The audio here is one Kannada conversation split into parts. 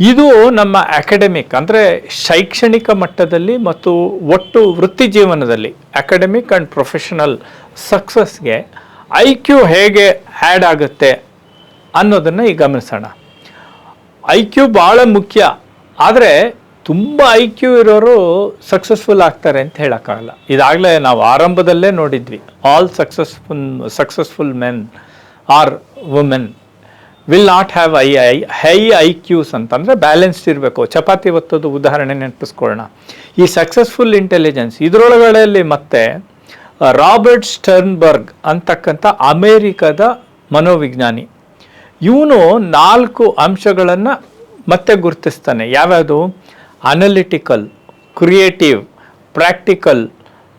ಇದು ನಮ್ಮ ಅಕಾಡೆಮಿಕ್ ಅಂದರೆ ಶೈಕ್ಷಣಿಕ ಮಟ್ಟದಲ್ಲಿ ಮತ್ತು ಒಟ್ಟು ವೃತ್ತಿ ಜೀವನದಲ್ಲಿ ಅಕಾಡೆಮಿಕ್ ಆ್ಯಂಡ್ ಪ್ರೊಫೆಷನಲ್ ಸಕ್ಸಸ್ಗೆ ಐ ಕ್ಯೂ ಹೇಗೆ ಆ್ಯಡ್ ಆಗುತ್ತೆ ಅನ್ನೋದನ್ನು ಈಗ ಗಮನಿಸೋಣ. ಐ ಕ್ಯೂ ಭಾಳ ಮುಖ್ಯ, ಆದರೆ ತುಂಬ ಐ ಕ್ಯೂ ಇರೋರು ಸಕ್ಸಸ್ಫುಲ್ ಆಗ್ತಾರೆ ಅಂತ ಹೇಳೋಕ್ಕಾಗಲ್ಲ. ಇದಾಗಲೇ ನಾವು ಆರಂಭದಲ್ಲೇ ನೋಡಿದ್ವಿ all successful successful men are women will not have I I high I Qs ಅಂತಂದರೆ ಬ್ಯಾಲೆನ್ಸ್ಡ್ ಇರಬೇಕು. ಚಪಾತಿ ಒತ್ತೋದು ಉದಾಹರಣೆ ನೆನಪಿಸ್ಕೊಳ್ಳೋಣ. ಈ ಸಕ್ಸಸ್ಫುಲ್ ಇಂಟೆಲಿಜೆನ್ಸ್ ಇದರೊಳಗಡೆಯಲ್ಲಿ ಮತ್ತೆ ರಾಬರ್ಟ್ ಸ್ಟರ್ನ್ಬರ್ಗ್ ಅಂತಕ್ಕಂಥ ಅಮೇರಿಕದ ಮನೋವಿಜ್ಞಾನಿ. ಇವನು ನಾಲ್ಕು ಅಂಶಗಳನ್ನು ಮತ್ತೆ ಗುರುತಿಸ್ತಾನೆ. ಯಾವ್ಯಾವುದು? ಅನಲಿಟಿಕಲ್ ಕ್ರಿಯೇಟಿವ್ ಪ್ರಾಕ್ಟಿಕಲ್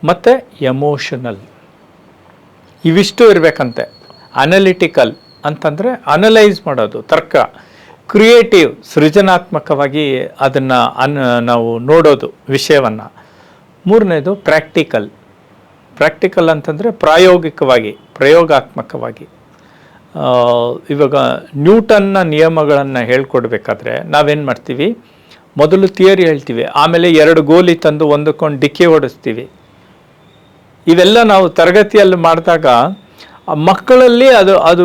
ಮತ್ತು ಎಮೋಷನಲ್ ಇವಿಷ್ಟು ಇರಬೇಕಂತೆ. ಅನಲಿಟಿಕಲ್ ಅಂತಂದರೆ ಅನಲೈಸ್ ಮಾಡೋದು, ತರ್ಕ ಕ್ರಿಯೇಟಿವ್ ಸೃಜನಾತ್ಮಕವಾಗಿ ಅದನ್ನು ಅನ್, ನಾವು ನೋಡೋದು ವಿಷಯವನ್ನು. ಮೂರನೇದು ಪ್ರಾಕ್ಟಿಕಲ್ ಪ್ರಾಕ್ಟಿಕಲ್ ಅಂತಂದರೆ ಪ್ರಾಯೋಗಿಕವಾಗಿ, ಪ್ರಯೋಗಾತ್ಮಕವಾಗಿ. ಇವಾಗ ನ್ಯೂಟನ್ನ ನಿಯಮಗಳನ್ನು ಹೇಳ್ಕೊಡ್ಬೇಕಾದ್ರೆ ನಾವೇನು ಮಾಡ್ತೀವಿ? ಮೊದಲು ಥಿಯರಿ ಹೇಳ್ತೀವಿ, ಆಮೇಲೆ ಎರಡು ಗೋಲಿ ತಂದು ಒಂದಕ್ಕೊಂಡು ಡಿಕ್ಕಿ ಹೊಡಿಸ್ತೀವಿ. ಇವೆಲ್ಲ ನಾವು ತರಗತಿಯಲ್ಲಿ ಮಾಡಿದಾಗ ಮಕ್ಕಳಲ್ಲಿ ಅದು ಅದು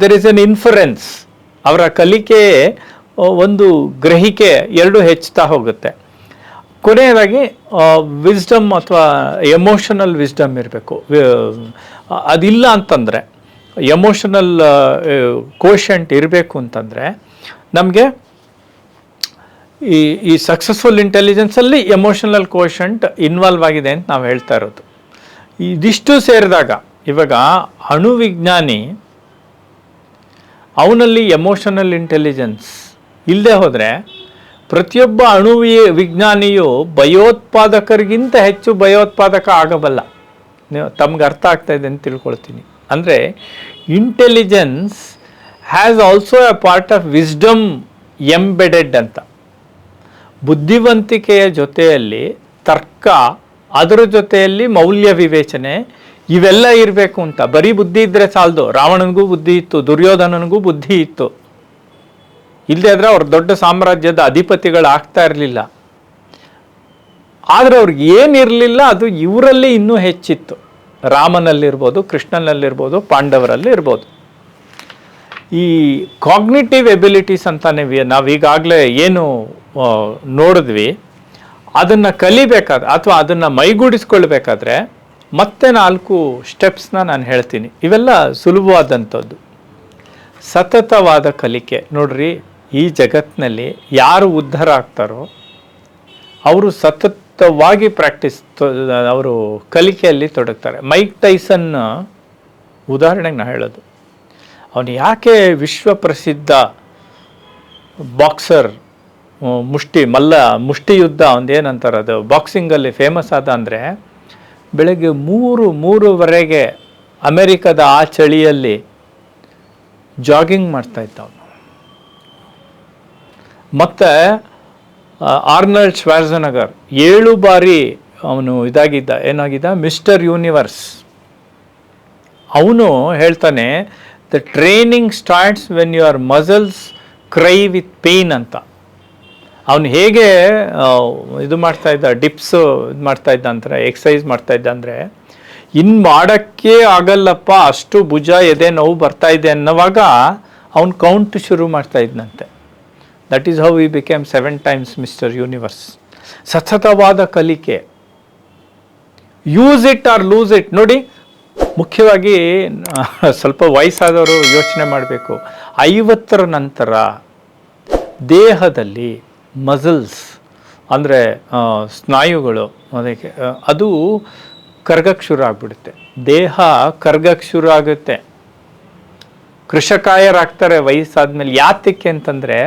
ದೆರ್ ಇಸ್ ಎನ್ ಇನ್ಫರೆನ್ಸ್ ಅವರ ಕಲಿಕೆ ಒಂದು ಗ್ರಹಿಕೆ ಎರಡು ಹೆಚ್ಚುತ್ತಾ ಹೋಗುತ್ತೆ. ಕೊನೆಯದಾಗಿ ವಿಸ್ಡಮ್ ಅಥವಾ ಎಮೋಷನಲ್ ವಿಸ್ಡಮ್ ಇರಬೇಕು. ಅದಿಲ್ಲ ಅಂತಂದರೆ ಎಮೋಷನಲ್ ಕೋಶಂಟ್ ಇರಬೇಕು ಅಂತಂದರೆ, ನಮಗೆ ಈ ಈ ಸಕ್ಸಸ್ಫುಲ್ ಇಂಟೆಲಿಜೆನ್ಸಲ್ಲಿ ಎಮೋಷನಲ್ ಕೋಶಂಟ್ ಇನ್ವಾಲ್ವ್ ಆಗಿದೆ ಅಂತ ನಾವು ಹೇಳ್ತಾ ಇರೋದು. ಇದಿಷ್ಟು ಸೇರಿದಾಗ ಇವಾಗ ಅಣುವಿಜ್ಞಾನಿ, ಅವನಲ್ಲಿ ಎಮೋಷನಲ್ ಇಂಟೆಲಿಜೆನ್ಸ್ ಇಲ್ಲದೆ ಹೋದರೆ ಪ್ರತಿಯೊಬ್ಬ ಅಣು ವಿಜ್ಞಾನಿಯು ಭಯೋತ್ಪಾದಕರಿಗಿಂತ ಹೆಚ್ಚು ಭಯೋತ್ಪಾದಕ ಆಗಬಲ್ಲ. ತಮ್ಗೆ ಅರ್ಥ ಆಗ್ತಾ ಇದೆ ಅಂತ ತಿಳ್ಕೊಳ್ತೀನಿ. ಅಂದರೆ intelligence has also a part of wisdom embedded ಅಂತ. ಬುದ್ಧಿವಂತಿಕೆಯ ಜೊತೆಯಲ್ಲಿ ತರ್ಕ, ಅದರ ಜೊತೆಯಲ್ಲಿ ಮೌಲ್ಯ ವಿವೇಚನೆ ಇವೆಲ್ಲ ಇರಬೇಕು ಅಂತ. ಬರೀ ಬುದ್ಧಿ ಇದ್ದರೆ ಸಾಲದು. ರಾವಣನಿಗೂ ಬುದ್ಧಿ ಇತ್ತು, ದುರ್ಯೋಧನನಿಗೂ ಬುದ್ಧಿ ಇತ್ತು. ಇಲ್ಲದೆ ಆದರೆ ಅವ್ರ ದೊಡ್ಡ ಸಾಮ್ರಾಜ್ಯದ ಅಧಿಪತಿಗಳು ಆಗ್ತಾ ಇರಲಿಲ್ಲ. ಆದರೆ ಅವ್ರಿಗೆ ಏನಿರಲಿಲ್ಲ ಅದು ಇವರಲ್ಲಿ ಇನ್ನೂ ಹೆಚ್ಚಿತ್ತು. ರಾಮನಲ್ಲಿರ್ಬೋದು, ಕೃಷ್ಣನಲ್ಲಿರ್ಬೋದು ಪಾಂಡವರಲ್ಲಿ ಇರ್ಬೋದು ಈ ಕಾಗ್ನಿಟಿವ್ ಎಬಿಲಿಟೀಸ್ ಅಂತಾನೆ ನೀವು ನಾವೀಗಾಗಲೇ ಏನು ನೋಡಿದ್ವಿ. ಅದನ್ನು ಕಲಿಬೇಕಾದ್ರೆ ಅಥವಾ ಅದನ್ನು ಮೈಗೂಡಿಸ್ಕೊಳ್ಬೇಕಾದ್ರೆ ಮತ್ತೆ ನಾಲ್ಕು ಸ್ಟೆಪ್ಸ್ನ ನಾನು ಹೇಳ್ತೀನಿ. ಇವೆಲ್ಲ ಸುಲಭವಾದಂಥದ್ದು. ಸತತವಾದ ಕಲಿಕೆ. ನೋಡ್ರಿ, ಈ ಜಗತ್ತಿನಲ್ಲಿ ಯಾರು ಉದ್ಧಾರ ಆಗ್ತಾರೋ, ಅವರು ಸತತವಾಗಿ ಪ್ರಾಕ್ಟೀಸ್ ಅವರು ಕಲಿಕೆಯಲ್ಲಿ ತೊಡಗ್ತಾರೆ. ಮೈಕ್ ಟೈಸನ್ ಉದಾಹರಣೆಗೆ ನಾನು ಹೇಳೋದು. ಅವನು ಯಾಕೆ ವಿಶ್ವ ಪ್ರಸಿದ್ಧ ಬಾಕ್ಸರ್, ಮುಷ್ಟಿ, ಮಲ್ಲ ಮುಷ್ಟಿ ಯುದ್ಧ ಏನಂತಾರೆ ಅದು, ಬಾಕ್ಸಿಂಗಲ್ಲಿ ಫೇಮಸ್ ಆದ ಅಂದರೆ ಬೆಳಗ್ಗೆ ಮೂರು, ಮೂರುವರೆಗೆ ಅಮೆರಿಕದ ಆ ಚಳಿಯಲ್ಲಿ ಜಾಗಿಂಗ್ ಮಾಡ್ತಾ ಇದ್ದ ಅವನು ಮತ್ತು ಆರ್ನಲ್ಡ್ ಶ್ವಾರ್ಜನಗರ್ ಏಳು ಬಾರಿ ಅವನು ಇದಾಗಿದ್ದ. ಏನಾಗಿದ್ದ? Mister universe. ಅವನು ಹೇಳ್ತಾನೆ the training starts when your muscles cry with pain ಅಂತ. ಅವನು ಹೇಗೆ ಇದು ಮಾಡ್ತಾ ಇದ್ದ, ಡಿಪ್ಸ್ ಇದು ಮಾಡ್ತಾ ಇದ್ದ ಅಂತ ಎಕ್ಸಸೈಸ್ ಮಾಡ್ತಾ ಇದ್ದ ಅಂದರೆ ಇನ್ನು ಮಾಡೋಕ್ಕೆ ಆಗಲ್ಲಪ್ಪ, ಅಷ್ಟು ಭುಜ, ಎದೆ ನೋವು ಬರ್ತಾ ಇದೆ ಅನ್ನೋವಾಗ ಅವನು ಕೌಂಟ್ ಶುರು ಮಾಡ್ತಾ ಇದ್ನಂತೆ. That is how we became seven times mister universe ಸತತವಾದ ಕಲಿಕೆ. Use it or lose it ನೋಡಿ, ಮುಖ್ಯವಾಗಿ ಸ್ವಲ್ಪ ವಯಸ್ಸಾದವರು ಯೋಚನೆ ಮಾಡಬೇಕು. ಐವತ್ತರ ನಂತರ ದೇಹದಲ್ಲಿ ಮಸಲ್ಸ್, ಅಂದರೆ ಸ್ನಾಯುಗಳು, ಅದಕ್ಕೆ ಅದು ಕರ್ಗಕ್ಕೆ ಶುರು ಆಗಿಬಿಡುತ್ತೆ ದೇಹ ಕರ್ಗಕ್ಕೆ ಶುರು ಆಗುತ್ತೆ ಕೃಷಕಾಯರಾಗ್ತಾರೆ ವಯಸ್ಸಾದ್ಮೇಲೆ. ಯಾತಕ್ಕೆ ಅಂತಂದರೆ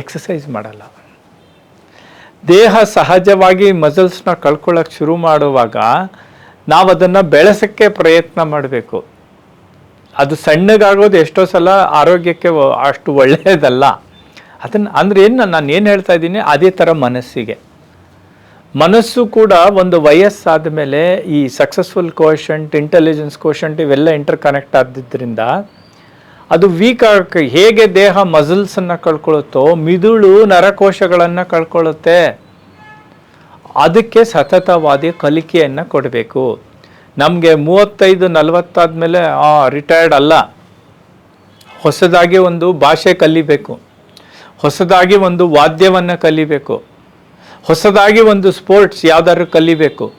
ಎಕ್ಸಸೈಸ್ ಮಾಡಲ್ಲ. ದೇಹ ಸಹಜವಾಗಿ ಮಸಲ್ಸ್ನ ಕಳ್ಕೊಳ್ಳೋಕ್ಕೆ ಶುರು ಮಾಡುವಾಗ ನಾವು ಅದನ್ನು ಬೆಳೆಸೋಕ್ಕೆ ಪ್ರಯತ್ನ ಮಾಡಬೇಕು. ಅದು ಸಣ್ಣಗಾಗೋದು ಎಷ್ಟೋ ಸಲ ಆರೋಗ್ಯಕ್ಕೆ ಅಷ್ಟು ಒಳ್ಳೆಯದಲ್ಲ. ಅದನ್ನು ಅಂದ್ರೆ ಏನು ನಾನು ಏನು ಹೇಳ್ತಾ ಇದ್ದೀನಿ? ಅದೇ ಥರ ಮನಸ್ಸಿಗೆ. ಮನಸ್ಸು ಕೂಡ ಒಂದು ವಯಸ್ಸಾದ ಮೇಲೆ ಈ ಸಕ್ಸಸ್ಫುಲ್ ಕ್ವಶಂಟ್ ಇಂಟೆಲಿಜೆನ್ಸ್ ಕ್ವಶಂಟ್ ಇವೆಲ್ಲ ಇಂಟರ್ ಕನೆಕ್ಟ್ ಆದಿದ್ದರಿಂದ ಅದು ವೀಕ್ ಆಗಕ್ಕೆ ಹೇಗೆ ದೇಹ ಮಸಲ್ಸನ್ನು ಕಳ್ಕೊಳ್ಳುತ್ತೋ ಮಿದುಳು ನರಕೋಶಗಳನ್ನು ಕಳ್ಕೊಳ್ಳುತ್ತೆ ಅದಕ್ಕೆ ಸತತವಾದ ಕಲಿಕೆಯನ್ನು ಕೊಡಬೇಕು. ನಮಗೆ ಮೂವತ್ತೈದು, ನಲವತ್ತಾದ್ಮೇಲೆ, ಆ ರಿಟೈರ್ಡ್ ಅಲ್ಲ. ಹೊಸದಾಗಿ ಒಂದು ಭಾಷೆ ಕಲಿಬೇಕು. ಹೊಸದಾಗಿ ಒಂದು ವಾದ್ಯವನ್ನು ಕಲಿಬೇಕು. ಹೊಸದಾಗಿ ಒಂದು ಸ್ಪೋರ್ಟ್ಸ್ ಯಾವ್ದಾದ್ರು ಕಲಿಬೇಕು.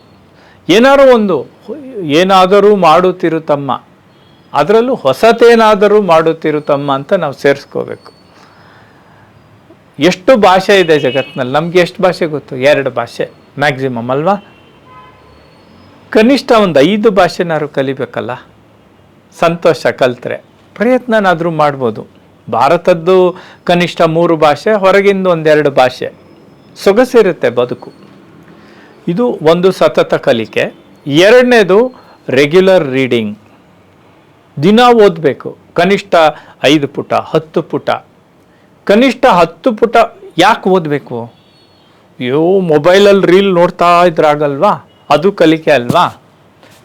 ಏನಾದರೂ ಒಂದು ಏನಾದರೂ ಮಾಡುತ್ತಿರು ತಮ್ಮ. ಅದರಲ್ಲೂ ಹೊಸತೇನಾದರೂ ಮಾಡುತ್ತಿರು ತಮ್ಮ ಅಂತ ನಾವು ಸೇರಿಸ್ಕೋಬೇಕು. ಎಷ್ಟು ಭಾಷೆ ಇದೆ ಜಗತ್ತಿನಲ್ಲಿ ನಮಗೆ ಎಷ್ಟು ಭಾಷೆ ಗೊತ್ತು? ಎರಡು ಭಾಷೆ. ಮ್ಯಾಕ್ಸಿಮಮ್ ಅಲ್ವಾ? ಕನಿಷ್ಠ ಒಂದು ಐದು ಭಾಷೆನಾದ್ರು ಕಲಿಬೇಕಲ್ಲ? ಸಂತೋಷ ಕಲ್ತ್ರೆ. ಪ್ರಯತ್ನನಾದರೂ ಮಾಡ್ಬೋದು. ಭಾರತದ್ದು ಕನಿಷ್ಠ ಮೂರು ಭಾಷೆ, ಹೊರಗಿಂದ ಒಂದೆರಡು ಭಾಷೆ. ಸೊಗಸಿರುತ್ತೆ ಬದುಕು. ಇದು ಒಂದು ಸತತ ಕಲಿಕೆ. ಎರಡನೇದು ರೆಗ್ಯುಲರ್ ರೀಡಿಂಗ್ ದಿನ ಓದಬೇಕು. ಕನಿಷ್ಠ ಐದು ಪುಟ, ಹತ್ತು ಪುಟ. ಕನಿಷ್ಠ ಹತ್ತು ಪುಟ ಯಾಕೆ ಓದಬೇಕು? ಅಯ್ಯೋ ಮೊಬೈಲಲ್ಲಿ ರೀಲ್ ನೋಡ್ತಾ ಇದ್ರಾಗಲ್ವಾ? ಅದು ಕಲಿಕೆ ಅಲ್ವಾ?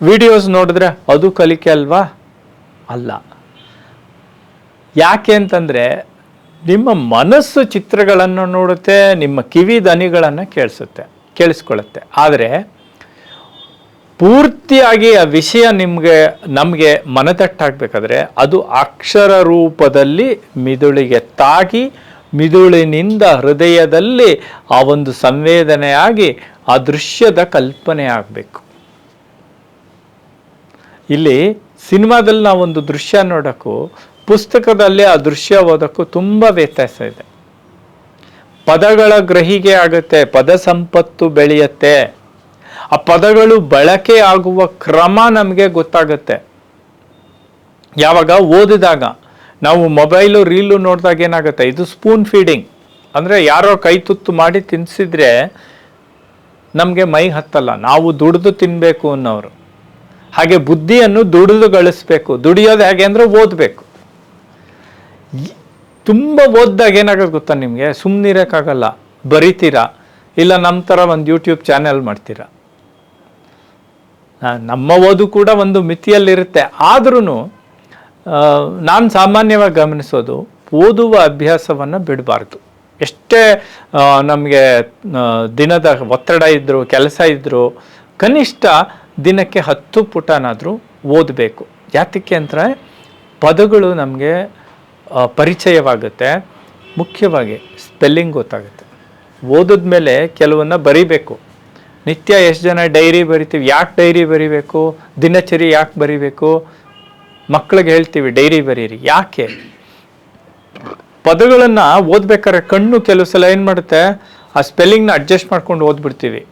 ವಿಡಿಯೋಸ್ ನೋಡಿದ್ರೆ ಅದು ಕಲಿಕೆ ಅಲ್ವಾ? ಅಲ್ಲ. ಯಾಕೆ ಅಂತಂದರೆ ನಿಮ್ಮ ಮನಸ್ಸು ಚಿತ್ರಗಳನ್ನು ನೋಡುತ್ತೆ, ನಿಮ್ಮ ಕಿವಿ ದನಿಗಳನ್ನು ಕೇಳಿಸುತ್ತೆ, ಕೇಳಿಸ್ಕೊಳ್ಳುತ್ತೆ. ಆದರೆ ಪೂರ್ತಿಯಾಗಿ ಆ ವಿಷಯ ನಿಮಗೆ, ನಮಗೆ ಮನದಟ್ಟಾಗಬೇಕಾದ್ರೆ ಅದು ಅಕ್ಷರ ರೂಪದಲ್ಲಿ ಮಿದುಳಿಗೆ ತಾಗಿ, ಮಿದುಳಿನಿಂದ ಹೃದಯದಲ್ಲಿ ಆ ಒಂದು ಸಂವೇದನೆಯಾಗಿ ಆ ದೃಶ್ಯದ ಕಲ್ಪನೆ ಆಗಬೇಕು. ಇಲ್ಲಿ ಸಿನಿಮಾದಲ್ಲಿ ನಾವೊಂದು ದೃಶ್ಯ ನೋಡೋಕ್ಕೂ ಪುಸ್ತಕದಲ್ಲಿ ಆ ದೃಶ್ಯ ಓದೋಕ್ಕೂ ತುಂಬ ವ್ಯತ್ಯಾಸ ಇದೆ. ಪದಗಳ ಗ್ರಹಿಕೆ ಆಗುತ್ತೆ, ಪದ ಸಂಪತ್ತು ಬೆಳೆಯುತ್ತೆ. ಆ ಪದಗಳು ಬಳಕೆ ಆಗುವ ಕ್ರಮ ನಮಗೆ ಗೊತ್ತಾಗುತ್ತೆ. ಯಾವಾಗ? ಓದಿದಾಗ. ನಾವು ಮೊಬೈಲು, ರೀಲು ನೋಡಿದಾಗ ಏನಾಗುತ್ತೆ? ಇದು ಸ್ಪೂನ್ ಫೀಡಿಂಗ್ ಅಂದರೆ ಯಾರೋ ಕೈ ತುತ್ತು ಮಾಡಿ ತಿನ್ನಿಸಿದ್ರೆ ನಮಗೆ ಮೈ ಹತ್ತಲ್ಲ. ನಾವು ದುಡಿದು ತಿನ್ನಬೇಕು ಅನ್ನೋರು. ಹಾಗೆ ಬುದ್ಧಿಯನ್ನು ದುಡಿದು ಗಳಿಸ್ಬೇಕು. ದುಡಿಯೋದು ಹೇಗೆ ಅಂದರೆ ಓದಬೇಕು. ತುಂಬ ಓದಿದಾಗ ಏನಾಗೋದು ಗೊತ್ತಾ ನಿಮಗೆ? ಸುಮ್ಮನಿರೋಕ್ಕಾಗಲ್ಲ ಬರಿತೀರಾ? ಇಲ್ಲ ನಮ್ಮ ಥರ ಒಂದು ಯೂಟ್ಯೂಬ್ ಚಾನೆಲ್ ಮಾಡ್ತೀರಾ? ನಮ್ಮ ಓದು ಕೂಡ ಒಂದು ಮಿತಿಯಲ್ಲಿರುತ್ತೆ. ಆದ್ರೂ ನಾನು ಸಾಮಾನ್ಯವಾಗಿ ಗಮನಿಸೋದು, ಓದುವ ಅಭ್ಯಾಸವನ್ನು ಬಿಡಬಾರ್ದು. ಎಷ್ಟೇ ನಮಗೆ ದಿನದ ಒತ್ತಡ ಇದ್ದರು ಕೆಲಸ ಇದ್ದರು ಕನಿಷ್ಠ ದಿನಕ್ಕೆ ಹತ್ತು ಪುಟನಾದರೂ ಓದಬೇಕು. ಯಾತಕ್ಕೆ ಅಂದರೆ, ಪದಗಳು ನಮಗೆ ಪರಿಚಯವಾಗುತ್ತೆ. ಮುಖ್ಯವಾಗಿ ಸ್ಪೆಲ್ಲಿಂಗ್ ಗೊತ್ತಾಗುತ್ತೆ. ಓದಿದ ಮೇಲೆ ಕೆಲವನ್ನ ಬರೀಬೇಕು. ನಿತ್ಯ ಎಷ್ಟು ಜನ ಡೈರಿ ಬರಿತೀವಿ? ಯಾಕೆ ಡೈರಿ ಬರಿಬೇಕು? ದಿನಚರಿ ಯಾಕೆ ಬರಿಬೇಕು? ಮಕ್ಕಳಿಗೆ ಹೇಳ್ತೀವಿ ಡೈರಿ ಬರೀರಿ. ಯಾಕೆ? ಪದಗಳನ್ನು ಓದ್ಬೇಕಾದ್ರೆ ಕಣ್ಣು ಕೆಲವು ಸಲ ಏನು ಮಾಡುತ್ತೆ? ಆ ಸ್ಪೆಲ್ಲಿಂಗ್ನ ಅಡ್ಜಸ್ಟ್ ಮಾಡ್ಕೊಂಡು ಓದ್ಬಿಡ್ತೀವಿ.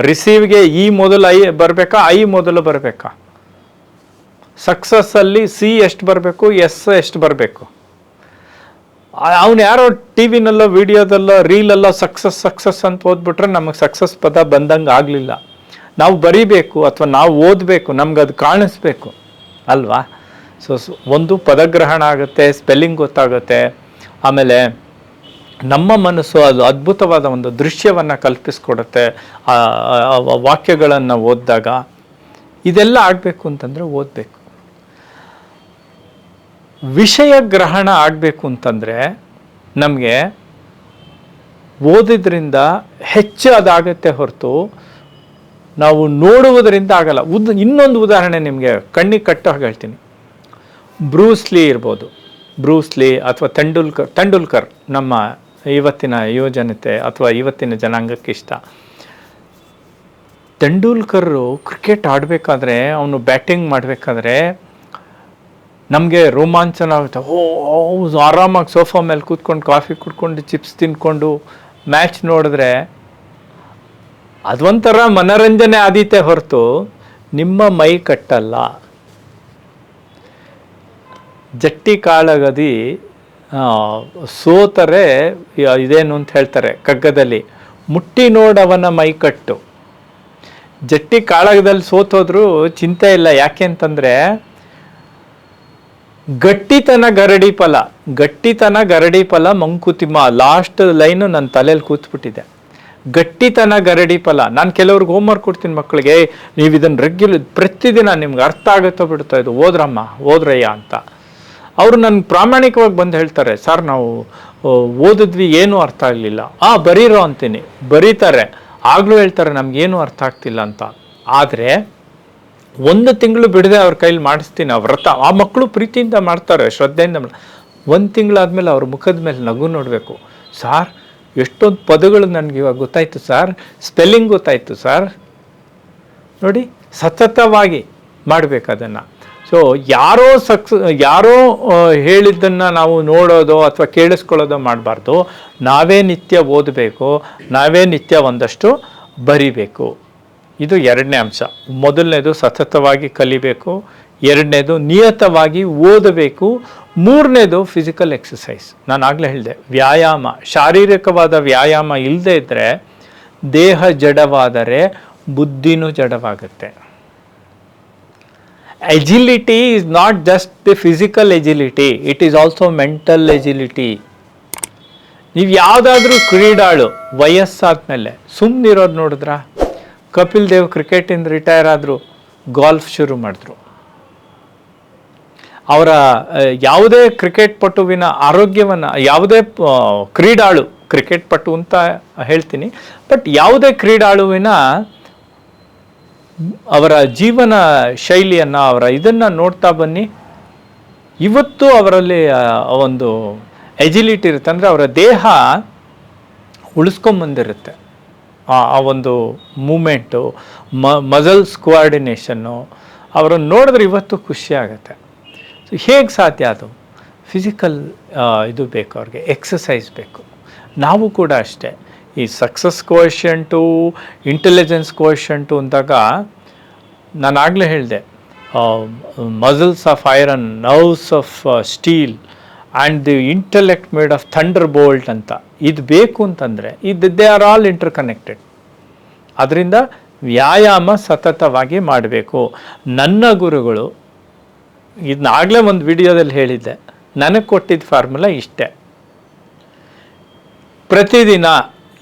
ರಿಸೀವ್ಗೆ ಈ ಮೊದಲು ಐ ಬರಬೇಕಾ? ಐ ಮೊದಲು ಬರಬೇಕಾ? ಸಕ್ಸಸ್ಸಲ್ಲಿ ಸಿ ಎಷ್ಟು ಬರಬೇಕು? ಎಸ್ ಎಷ್ಟು ಬರಬೇಕು? ಅವನು ಯಾರೋ ಟಿ ವಿನಲ್ಲೋ, ವಿಡಿಯೋದಲ್ಲೋ, ರೀಲಲ್ಲೋ ಸಕ್ಸಸ್ ಸಕ್ಸಸ್ ಅಂತ ಓದ್ಬಿಟ್ರೆ ನಮಗೆ ಸಕ್ಸಸ್ ಪದ ಬಂದಂಗೆ ಆಗಲಿಲ್ಲ. ನಾವು ಬರೀಬೇಕು ಅಥವಾ ನಾವು ಓದಬೇಕು, ನಮ್ಗೆ ಅದು ಕಾಣಿಸ್ಬೇಕು, ಅಲ್ವಾ? ಸೊ ಒಂದು ಪದಗ್ರಹಣ ಆಗುತ್ತೆ ಸ್ಪೆಲ್ಲಿಂಗ್ ಗೊತ್ತಾಗುತ್ತೆ, ಆಮೇಲೆ ನಮ್ಮ ಮನಸ್ಸು ಅದು ಅದ್ಭುತವಾದ ಒಂದು ದೃಶ್ಯವನ್ನು ಕಲ್ಪಿಸ್ಕೊಡುತ್ತೆ ವಾಕ್ಯಗಳನ್ನು ಓದಿದಾಗ. ಇದೆಲ್ಲ ಆಗಬೇಕು ಅಂತಂದರೆ ಓದಬೇಕು. ವಿಷಯ ಗ್ರಹಣ ಆಗಬೇಕು ಅಂತಂದರೆ ನಮಗೆ ಓದಿದ್ರಿಂದ ಹೆಚ್ಚು ಅದಾಗತ್ತೆ ಹೊರತು ನಾವು ನೋಡುವುದರಿಂದ ಆಗಲ್ಲ. ಉದ್, ಇನ್ನೊಂದು ಉದಾಹರಣೆ ನಿಮಗೆ ಕಣ್ಣಿಗೆ ಕಟ್ಟೋ ಹಾಗೆ ಹೇಳ್ತೀನಿ. ಬ್ರೂಸ್ಲಿ ಇರ್ಬೋದು. ಬ್ರೂಸ್ಲಿ ಅಥವಾ ತೆಂಡೂಲ್ಕರ್ ತೆಂಡೂಲ್ಕರ್ ನಮ್ಮ ಇವತ್ತಿನ ಯುವಜನತೆ ಅಥವಾ ಇವತ್ತಿನ ಜನಾಂಗಕ್ಕೆ ಇಷ್ಟ. ತೆಂಡೂಲ್ಕರ್ ಕ್ರಿಕೆಟ್ ಆಡಬೇಕಾದ್ರೆ, ಅವನು ಬ್ಯಾಟಿಂಗ್ ಮಾಡಬೇಕಾದ್ರೆ ನಮಗೆ ರೋಮಾಂಚನ ಆಗುತ್ತೆ. ಓ ಹೌದು ಆರಾಮಾಗಿ ಸೋಫಾ ಮೇಲೆ ಕೂತ್ಕೊಂಡು ಕಾಫಿ ಕುಡ್ಕೊಂಡು ಚಿಪ್ಸ್ ತಿನ್ಕೊಂಡು ಮ್ಯಾಚ್ ನೋಡಿದ್ರೆ ಅದೊಂಥರ ಮನರಂಜನೆ ಆದೀತೆ ಹೊರತು ನಿಮ್ಮ ಮೈ ಕಟ್ಟಲ್ಲ. ಜಟ್ಟಿ ಕಾಳಗದಿ ಸೋತರೆ ಇದೇನು ಅಂತ ಹೇಳ್ತಾರೆ ಕಗ್ಗದಲ್ಲಿ, ಮುಟ್ಟಿ ನೋಡವನ ಮೈ ಕಟ್ಟು. ಜಟ್ಟಿ ಕಾಳಗದಲ್ಲಿ ಸೋತೋದ್ರೂ ಚಿಂತೆ ಇಲ್ಲ. ಯಾಕೆ ಅಂತಂದ್ರೆ ಗಟ್ಟಿತನ ಗರಡಿ ಫಲ, ಗಟ್ಟಿತನ ಗರಡಿ ಫಲ ಮಂಕುತಿಮ್ಮ ಲಾಸ್ಟ್ ಲೈನು ನನ್ನ ತಲೆಯಲ್ಲಿ ಕೂತ್ಬಿಟ್ಟಿದೆ. ಗಟ್ಟಿತನ ಗರಡಿ ಫಲ, ನಾನು ಕೆಲವ್ರಿಗೆ ಹೋಮ್ವರ್ಕ್ ಕೊಡ್ತೀನಿ ಮಕ್ಕಳಿಗೆ ನೀವು ಇದನ್ನು ರೆಗ್ಯುಲರ್ ಪ್ರತಿದಿನ ನಿಮ್ಗೆ ಅರ್ಥ ಆಗುತ್ತೋ ಬಿಡ್ತಾ ಇದು ಓದ್ರಮ್ಮ ಓದ್ರಯ್ಯ ಅಂತ. ಅವರು ನನ್ಗೆ ಪ್ರಾಮಾಣಿಕವಾಗಿ ಬಂದು ಹೇಳ್ತಾರೆ, ಸರ್, ನಾವು ಓದಿದ್ವಿ, ಏನೂ ಅರ್ಥ ಆಗಲಿಲ್ಲ. ಆ, ಬರೀರೋ ಅಂತೀನಿ. ಬರೀತಾರೆ. ಆಗಲೂ ಹೇಳ್ತಾರೆ, ನಮಗೇನು ಅರ್ಥ ಆಗ್ತಿಲ್ಲ ಅಂತ. ಆದರೆ ಒಂದು ತಿಂಗಳು ಬಿಡದೆ ಅವ್ರ ಕೈಲಿ ಮಾಡಿಸ್ತೀನಿ ಆ ವ್ರತ. ಆ ಮಕ್ಕಳು ಪ್ರೀತಿಯಿಂದ ಮಾಡ್ತಾರೆ, ಶ್ರದ್ಧೆಯಿಂದ ಒಂದು ತಿಂಗಳಾದಮೇಲೆ ಅವ್ರ ಮುಖದ ಮೇಲೆ ನಗು ನೋಡಬೇಕು. ಸಾರ್, ಎಷ್ಟೊಂದು ಪದಗಳು ನನಗೆ ಇವಾಗ ಗೊತ್ತಾಯ್ತು ಸರ್. ಸ್ಪೆಲ್ಲಿಂಗ್ ಗೊತ್ತಾಯ್ತು ಸರ್. ನೋಡಿ, ಸತತವಾಗಿ ಮಾಡಬೇಕು ಅದನ್ನು. ಸೊ, ಯಾರೋ ಸಕ್ಸ್, ಯಾರೋ ಹೇಳಿದ್ದನ್ನು ನಾವು ನೋಡೋದೋ ಅಥವಾ ಕೇಳಿಸ್ಕೊಳ್ಳೋದೋ ಮಾಡಬಾರ್ದು. ನಾವೇ ನಿತ್ಯ ಓದಬೇಕು, ನಾವೇ ನಿತ್ಯ ಒಂದಷ್ಟು ಬರಿಬೇಕು. ಇದು ಎರಡನೇ ಅಂಶ. ಮೊದಲನೇದು ಸತತವಾಗಿ ಕಲಿಬೇಕು, ಎರಡನೇದು ನಿಯತವಾಗಿ ಓದಬೇಕು, ಮೂರನೇದು ಫಿಸಿಕಲ್ ಎಕ್ಸಸೈಸ್ ನಾನು ಆಗಲೇ ಹೇಳಿದೆ, ವ್ಯಾಯಾಮ, ಶಾರೀರಿಕವಾದ ವ್ಯಾಯಾಮ ಇಲ್ಲದೆ ಇದ್ದರೆ ದೇಹ ಜಡವಾದರೆ ಬುದ್ಧಿನೂ ಜಡವಾಗುತ್ತೆ. Agility is not just the physical agility it is also mental agility ನೀವು ಯಾವುದಾದ್ರೂ ಕ್ರೀಡಾಳು ವಯಸ್ಸಾದ ಮೇಲೆ ಸುಮ್ಮನಿರೋದು ನೋಡಿದ್ರ? ಕಪಿಲ್ ದೇವ್ ಕ್ರಿಕೆಟಿಂದ ರಿಟೈರ್ ಆದರು ಗಾಲ್ಫ್ ಶುರು ಮಾಡಿದ್ರು. ಅವರ ಯಾವುದೇ ಕ್ರಿಕೆಟ್ ಪಟುವಿನ ಆರೋಗ್ಯವನ್ನು, ಯಾವುದೇ ಕ್ರೀಡಾಳು, ಕ್ರಿಕೆಟ್ ಪಟು ಅಂತ ಹೇಳ್ತೀನಿ, ಬಟ್ ಯಾವುದೇ ಕ್ರೀಡಾಳುವಿನ ಅವರ ಜೀವನ ಶೈಲಿಯನ್ನು, ಅವರ ಇದನ್ನು ನೋಡ್ತಾ ಬನ್ನಿ. ಇವತ್ತು ಅವರಲ್ಲಿ ಒಂದು ಎಜಿಲಿಟಿ ಇರುತ್ತೆ. ಅಂದರೆ ಅವರ ದೇಹ ಉಳಿಸ್ಕೊಂಬಂದಿರುತ್ತೆ. ಆ ಒಂದು ಮೂಮೆಂಟು ಮ ಮಜಲ್ಸ್ ಕೋಆರ್ಡಿನೇಷನ್ನು ಅವರನ್ನು ನೋಡಿದ್ರೆ ಇವತ್ತು ಖುಷಿ ಆಗುತ್ತೆ. ಸೊ ಹೇಗೆ ಸಾಧ್ಯ ಅದು? ಫಿಸಿಕಲ್ ಇದು ಬೇಕು ಅವ್ರಿಗೆ ಎಕ್ಸಸೈಸ್ ಬೇಕು. ನಾವು ಕೂಡ ಅಷ್ಟೇ. ಈ ಸಕ್ಸಸ್ ಕೋಷಂಟು ಇಂಟೆಲಿಜೆನ್ಸ್ ಕೋಷಂಟು ಅಂದಾಗ ನಾನು ಆಗಲೇ ಹೇಳಿದೆ muscles of iron nerves of steel and the intellect made of thunderbolt ಅಂತ. ಇದು ಬೇಕು ಅಂತಂದರೆ ಇದು they are all interconnected ಅದರಿಂದ ವ್ಯಾಯಾಮ ಸತತವಾಗಿ ಮಾಡಬೇಕು. ನನ್ನ ಗುರುಗಳು ಇದನ್ನಾಗಲೇ ಒಂದು ವಿಡಿಯೋದಲ್ಲಿ ಹೇಳಿದ್ದೆ, ನನಗೆ ಕೊಟ್ಟಿದ್ದ ಫಾರ್ಮುಲಾ ಇಷ್ಟೇ. ಪ್ರತಿದಿನ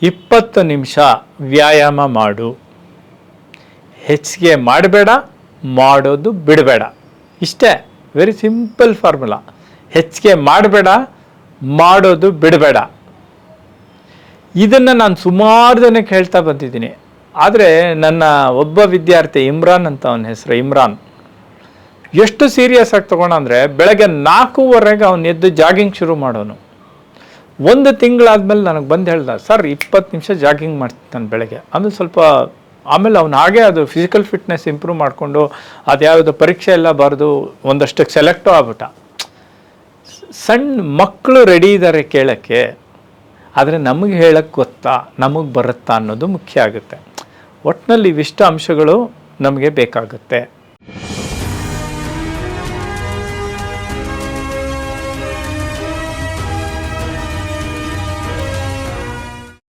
ಇಪ್ಪತ್ತು ನಿಮಿಷ ವ್ಯಾಯಾಮ ಮಾಡು. ಹೆಚ್ಚಿಗೆ ಮಾಡಬೇಡ, ಮಾಡೋದು ಬಿಡಬೇಡ. ಇಷ್ಟೇ ವೆರಿ ಸಿಂಪಲ್ ಫಾರ್ಮುಲಾ ಹೆಚ್ಚಿಗೆ ಮಾಡಬೇಡ, ಮಾಡೋದು ಬಿಡಬೇಡ. ಇದನ್ನು ನಾನು ಸುಮಾರು ಜನಕ್ಕೆ ಹೇಳ್ತಾ ಬಂದಿದ್ದೀನಿ. ಆದರೆ ನನ್ನ ಒಬ್ಬ ವಿದ್ಯಾರ್ಥಿ ಇಮ್ರಾನ್ ಅಂತ ಅವನ ಹೆಸರು, ಇಮ್ರಾನ್. ಎಷ್ಟು ಸೀರಿಯಸ್ ಆಗಿ ತಗೊಂಡ ಅಂದರೆ ಬೆಳಗ್ಗೆ ನಾಲ್ಕೂವರೆಗೆ ಅವನು ಎದ್ದು ಜಾಗಿಂಗ್ ಶುರು ಮಾಡೋನು. ಒಂದು ತಿಂಗಳಾದ್ಮೇಲೆ ನನಗೆ ಬಂದು ಹೇಳ್ದ, ಸರ್, ಇಪ್ಪತ್ತು ನಿಮಿಷ ಜಾಗಿಂಗ್ ಮಾಡ್ತೀನಿ ನಾನು ಬೆಳಗ್ಗೆ. ಅಂದ್ರೆ ಸ್ವಲ್ಪ ಆಮೇಲೆ ಅವ್ನು ಹಾಗೆ ಅದು ಫಿಸಿಕಲ್ ಫಿಟ್ನೆಸ್ ಇಂಪ್ರೂವ್ ಮಾಡಿಕೊಂಡು ಅದ್ಯಾವುದು ಪರೀಕ್ಷೆ ಎಲ್ಲ ಬರೆದು ಒಂದಷ್ಟಕ್ಕೆ ಸೆಲೆಕ್ಟು ಆಗ್ಬಿಟ್ಟ. ಸಣ್ಣ ಮಕ್ಕಳು ರೆಡಿ ಇದ್ದಾರೆ ಕೇಳೋಕ್ಕೆ. ಆದರೆ ನಮಗೆ ಹೇಳಕ್ಕೆ ಗೊತ್ತಾ ನಮಗೆ ಬರುತ್ತಾ ಅನ್ನೋದು ಮುಖ್ಯ ಆಗುತ್ತೆ. ಒಟ್ಟಿನಲ್ಲಿ ಇವಿಷ್ಟು ಅಂಶಗಳು ನಮಗೆ ಬೇಕಾಗುತ್ತೆ.